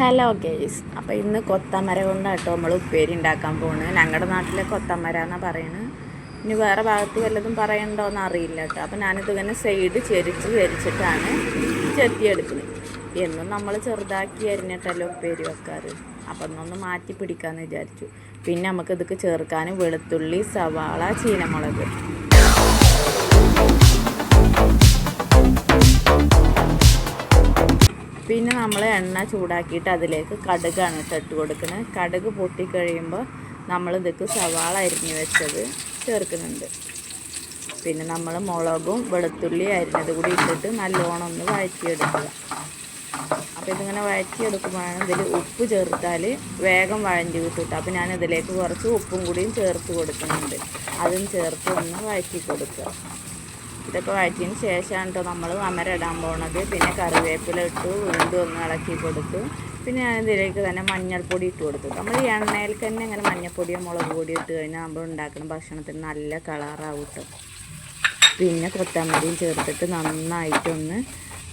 Hello guys അപ്പോൾ ഇന്ന് കൊത്തമര കൊണ്ടാട്ടോ നമ്മൾ ഉപ്പേരി ഉണ്ടാക്കാൻ പോകുന്നത് ഞങ്ങളുടെ നാട്ടിലെ കൊത്തമര എന്നാണ് പറയുന്നത് ഇനി വേറെ ഭാഗത്ത് വല്ലതും പറയണ്ടോ എന്ന് അറിയില്ല കേട്ടോ. അപ്പോൾ ഞാനിത് ഇങ്ങനെ സൈഡ് ചെരിച്ച് ചെരിച്ചിട്ടാണ് ചെത്തിയെടുക്കുന്നത് എന്നും നമ്മൾ ചെറുതാക്കി അരിഞ്ഞിട്ടല്ലോ ഉപ്പേരി വെക്കാറ്. അപ്പം ഒന്നൊന്ന് മാറ്റി പിടിക്കാമെന്ന് വിചാരിച്ചു. പിന്നെ നമുക്ക് ഇതൊക്കെ ചേർക്കാൻ വെളുത്തുള്ളി സവാള ചീനമുളക്. പിന്നെ നമ്മൾ എണ്ണ ചൂടാക്കിയിട്ട് അതിലേക്ക് കടുകാണ് ഇട്ട് ഇട്ട് കൊടുക്കുന്നത് കടുക് പൊട്ടിക്കഴിയുമ്പോൾ നമ്മൾ ഇതൊക്കെ സവാള അരിഞ്ഞ് വെച്ചത് ചേർക്കുന്നുണ്ട്. പിന്നെ നമ്മൾ മുളകും വെളുത്തുള്ളി അരിഞ്ഞത് കൂടി ഇട്ടിട്ട് നല്ലോണം ഒന്ന് വഴറ്റിയെടുക്കുക. അപ്പോൾ ഇതിങ്ങനെ വഴറ്റിയെടുക്കുമ്പോഴാണ് ഇതിൽ ഉപ്പ് ചേർത്താൽ വേഗം വഴഞ്ഞ് കിട്ടും അപ്പോൾ ഞാൻ ഇതിലേക്ക് കുറച്ച് ഉപ്പും കൂടിയും ചേർത്ത് കൊടുക്കുന്നുണ്ട്. അതും ചേർത്ത് ഒന്ന് വഴറ്റി കൊടുക്കുക. ഇതൊക്കെ വഴറ്റിയതിന് ശേഷമാണ് കേട്ടോ നമ്മൾ അമര ഇടാൻ പോണത്. പിന്നെ കറിവേപ്പില ഇട്ടു വീണ്ടും ഒന്ന് ഇളക്കി കൊടുത്തു. പിന്നെ ഞാൻ ഇതിലേക്ക് തന്നെ മഞ്ഞൾപ്പൊടി ഇട്ട് കൊടുത്തു. നമ്മൾ ഈ എണ്ണയിൽ തന്നെ ഇങ്ങനെ മഞ്ഞൾപ്പൊടിയോ മുളക് പൊടിയോ ഇട്ട് കഴിഞ്ഞാൽ നമ്മൾ ഉണ്ടാക്കുന്ന ഭക്ഷണത്തിന് നല്ല കളറാവും കേട്ടോ. പിന്നെ കൊത്തമല്ലിയും ചേർത്തിട്ട് നന്നായിട്ടൊന്ന്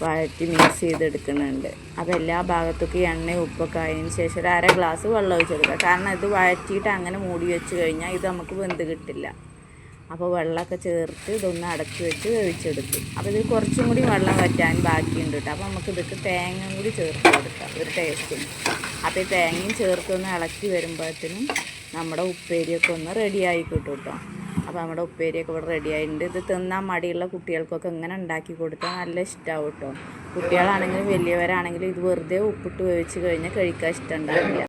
വഴറ്റി മിക്സ് ചെയ്തെടുക്കുന്നുണ്ട്. അപ്പോൾ എല്ലാ ഭാഗത്തൊക്കെ എണ്ണ ഉപ്പൊക്കെ ആയതിന് ശേഷം ഒരു അര ഗ്ലാസ് വെള്ളം ഒഴിച്ചെടുക്കുക കാരണം ഇത് വഴറ്റിയിട്ട് അങ്ങനെ മൂടി വെച്ച് കഴിഞ്ഞാൽ ഇത് നമുക്ക് വെന്ത് കിട്ടില്ല. അപ്പോൾ വെള്ളമൊക്കെ ചേർത്ത് ഇതൊന്ന് അടച്ചു വെച്ച് വേവിച്ചെടുക്കും അപ്പോൾ ഇതിൽ കുറച്ചും കൂടി വെള്ളം വറ്റാൻ ബാക്കിയുണ്ട് കേട്ടോ അപ്പോൾ നമുക്ക് ഇതൊക്കെ തേങ്ങയും കൂടി ചേർത്ത് കൊടുക്കാം. ഒരു ടേസ്റ്റിന് അപ്പോൾ ഈ തേങ്ങയും ചേർത്ത് ഒന്ന് ഇളക്കി വരുമ്പോഴത്തേനും നമ്മുടെ ഉപ്പേരിയൊക്കെ ഒന്ന് റെഡിയായി കിട്ടും കേട്ടോ അപ്പോൾ നമ്മുടെ ഉപ്പേരിയൊക്കെ ഇവിടെ റെഡി ആയിട്ടുണ്ട്. ഇത് തിന്നാൻ മടിയുള്ള കുട്ടികൾക്കൊക്കെ ഇങ്ങനെ ഉണ്ടാക്കി കൊടുത്താൽ നല്ല ഇഷ്ടമാവും കേട്ടോ കുട്ടികളാണെങ്കിലും വലിയവരാണെങ്കിലും ഇത് വെറുതെ ഉപ്പിട്ട് വേവിച്ച് കഴിഞ്ഞാൽ കഴിക്കാൻ ഇഷ്ടമുണ്ടാവില്ല